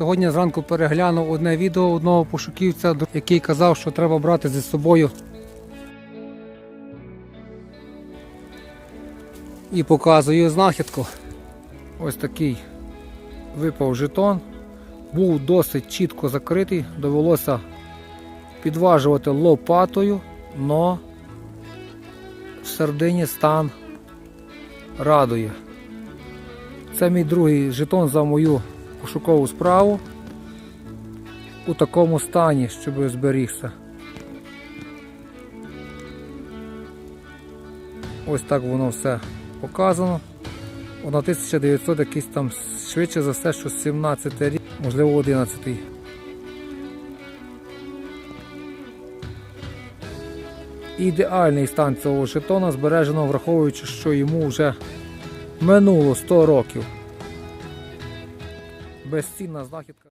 Сьогодні зранку переглянув одне відео одного пошуківця, який казав, що треба брати зі собою. І показую знахідку. Ось такий випав жетон. Був досить чітко закритий, довелося підважувати лопатою, но в середині стан радує. Це мій другий жетон за мою пошукову справу у такому стані, щоб зберігся. Ось так воно все показано. Воно 1900 якийсь там швидше за все, що 17 рік, можливо 11. й Ідеальний стан цього жетона збережено, враховуючи, що йому вже минуло 100 років. Безцінна знахідка.